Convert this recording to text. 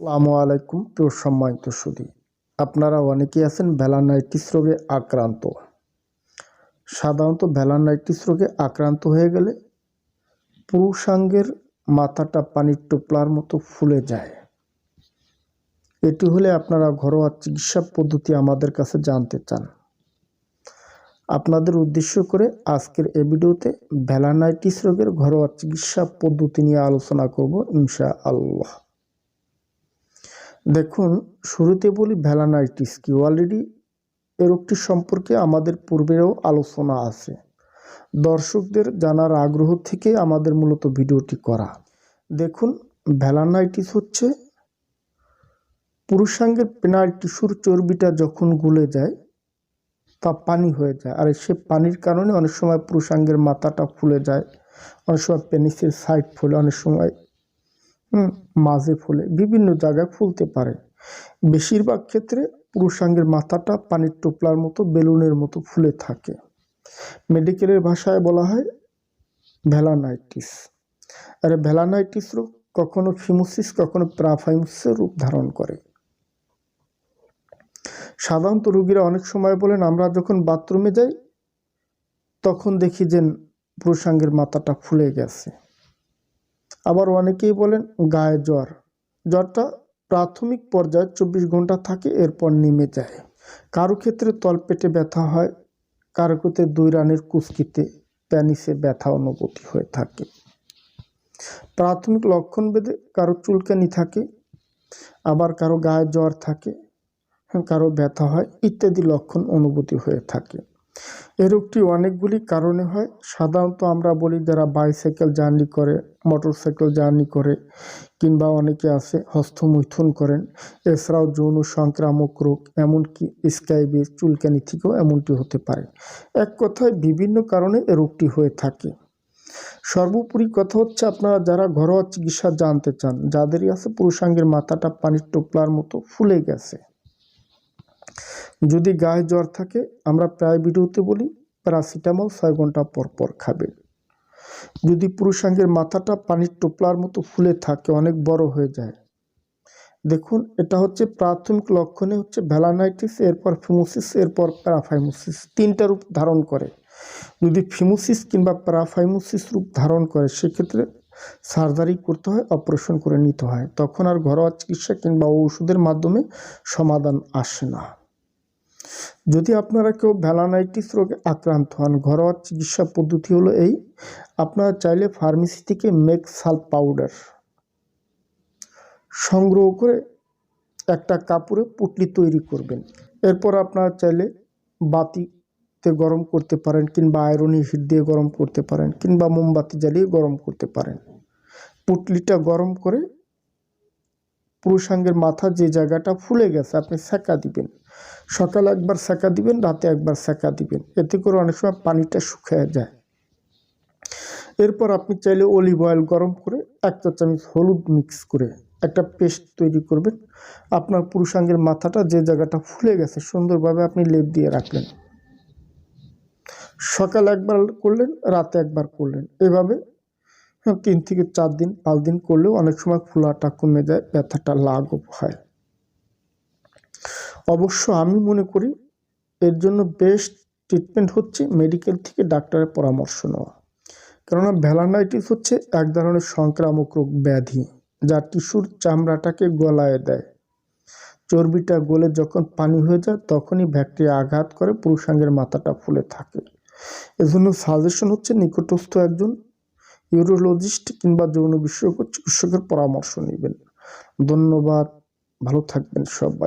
আসসালামু আলাইকুম, প্রিয় সম্মানিত সুদী আপনারা অনেকেই আছেন ভ্যালানাইটিস রোগে আক্রান্ত। সাধারণত ভ্যালানাইটিস রোগে আক্রান্ত হয়ে গেলে পুরুষাঙ্গের মাথাটা পানির টোপলার মতো ফুলে যায়। এটি হলে আপনারা ঘরোয়া চিকিৎসা পদ্ধতি আমাদের কাছে জানতে চান। আপনাদের উদ্দেশ্য করে আজকের এই ভিডিওতে ভ্যালানাইটিস রোগের ঘরোয়া চিকিৎসা পদ্ধতি নিয়ে আলোচনা করব ইনশা আল্লাহ দেখুন, শুরুতে বলি ভ্যালানাইটিস কি? অলরেডি এ রোগটি সম্পর্কে আমাদের পূর্বেও আলোচনা আছে। দর্শকদের জানার আগ্রহ থেকে আমাদের মূলত ভিডিওটি করা। দেখুন ভ্যালানাইটিস হচ্ছে পুরুষাঙ্গের পেনাল টিস্যুর চর্বিটা যখন গুলে যায়, তা পানি হয়ে যায়। আর সে পানির কারণে অনেক সময় পুরুষাঙ্গের মাথাটা ফুলে যায়, অনেক সময় পেনিসের সাইড ফুলে, অনেক সময় মাঝে ফুলে, বিভিন্ন জায়গায় ফুলতে পারে। বেশিরভাগ ক্ষেত্রে পুরুষাঙ্গের মাথাটা পানির টোপলার মতো, বেলুনের মতো ফুলে থাকে। মেডিকেলের ভাষায় বলা হয় ভ্যালানাইটিস আর ভ্যালানাইটিস রোগ কখনো ফিমোসিস, কখনো প্রাফাইমসের রূপ ধারণ করে। সাধারণত রুগীরা অনেক সময় বলেন, আমরা যখন বাথরুমে যাই, তখন দেখি যে পুরুষাঙ্গের মাথাটা ফুলে গেছে। আবার অনেকেই বলেন গায়ে জ্বর। জ্বরটা প্রাথমিক পর্যায়ে চব্বিশ ঘণ্টা থাকে, এরপর নেমে যায়। কারও ক্ষেত্রে তলপেটে ব্যথা হয়, কারও ক্ষেত্রে দুই রানের কুচকিতে, প্যানিসে ব্যথা অনুভূতি হয়ে থাকে। প্রাথমিক লক্ষণ বেঁধে কারও চুলকানি থাকে, আবার কারও গায়ে জ্বর থাকে, কারও ব্যথা হয়, ইত্যাদি লক্ষণ অনুভূতি হয়ে থাকে। এ রোগটি অনেকগুলি কারণে হয়। সাধারণত আমরা বলি যারা বাইসাইকেল জার্নি করে মোটরসাইকেল জার্নি করে কিংবা অনেকে আছে হস্তমৈথুন করেন। এছাড়াও যৌন সংক্রামক রোগ, এমনকি স্কাইবিস চুলকানি থেকেও এমনটি হতে পারে। এক কথায় বিভিন্ন কারণে এ রোগটি হয়ে থাকে। সর্বোপরি কথা হচ্ছে আপনারা যারা ঘরোয়া চিকিৎসা জানতে চান, যাদেরই আছে পুরুষাঙ্গের মাথাটা পানির টোপলার মতো ফুলে গেছে যদি গায়ে জ্বর থাকে, আমরা প্রায় ভিডিওতে বলি, প্যারাসিটামল ছয় ঘণ্টা পর পর খাবেন যদি পুরুষাঙ্গের মাথাটা পানির টোপলার মতো ফুলে থাকে, অনেক বড় হয়ে যায়। দেখুন, এটা হচ্ছে প্রাথমিক লক্ষণে হচ্ছে ভ্যালানাইটিস, এরপর ফিমোসিস, এরপর প্যারাফাইমোসিস তিনটা রূপ ধারণ করে। যদি ফিমোসিস কিংবা প্যারাফাইমোসিস রূপ ধারণ করে, সেক্ষেত্রে সার্জারি করতে হয়, অপারেশন করে নিতে হয়। তখন আর ঘরোয়া চিকিৎসা কিংবা ওষুধের মাধ্যমে সমাধান আসে না। যদি আপনারা কেউ ভ্যালানাইটিস রোগে আক্রান্ত হন, ঘরোয়া চিকিৎসা পদ্ধতি হলো এই। আপনারা চাইলে ফার্মেসি থেকে মেক সাল পাউডার সংগ্রহ করে একটা কাপড়ে পুটলি তৈরি করবেন। এরপর আপনারা চাইলে বাতিতে গরম করতে পারেন কিংবা আয়রনি হিট দিয়ে গরম করতে পারেন কিংবা মোমবাতি জ্বালিয়ে গরম করতে পারেন। পুটলিটা গরম করে পুরুষাঙ্গের মাথা যে জায়গাটা ফুলে গেছে, আপনি সেকা দিবেন। সকালে একবার সেকা দিবেন, রাতে একবার সেকা দিবেন। এতে করে অনেক সময় পানিটা শুকিয়ে যায়। এরপর আপনি চাইলে অলিভ অয়েল গরম করে এক চা চামচ হলুদ মিক্স করে একটা পেস্ট তৈরি করবেন। আপনার পুরুষাঙ্গের মাথাটা যে জায়গাটা ফুলে গেছে, সুন্দরভাবে আপনি লেপ দিয়ে রাখলেন। সকাল একবার করলেন, রাতে একবার করলেন। এভাবে তিন থেকে চার দিন, পাঁচ দিন করলেও অনেক সময় ফোলাটা কমে যায়, ব্যথাটা লাঘব হয়। অবশ্য আমি মনে করি এর জন্য বেস্ট ট্রিটমেন্ট হচ্ছে মেডিকেল থেকে ডাক্তারের পরামর্শ নেওয়া। কেননা ভ্যালানাইটিস হচ্ছে এক ধরনের সংক্রামক রোগ ব্যাধি, যা টিস্যুর চামড়াটাকে গলায় দেয়। চর্বিটা গলে যখন পানি হয়ে যায়, তখনই ব্যাকটেরিয়া আঘাত করে পুরুষাঙ্গের মাথাটা ফুলে থাকে। এজন্য সাজেশন হচ্ছে নিকটস্থ একজন ইউরোলজিস্ট কিংবা যৌন বিশেষজ্ঞ চিকিৎসকের পরামর্শ নেবেন। ধন্যবাদ ভালো থাকবেন সবাই।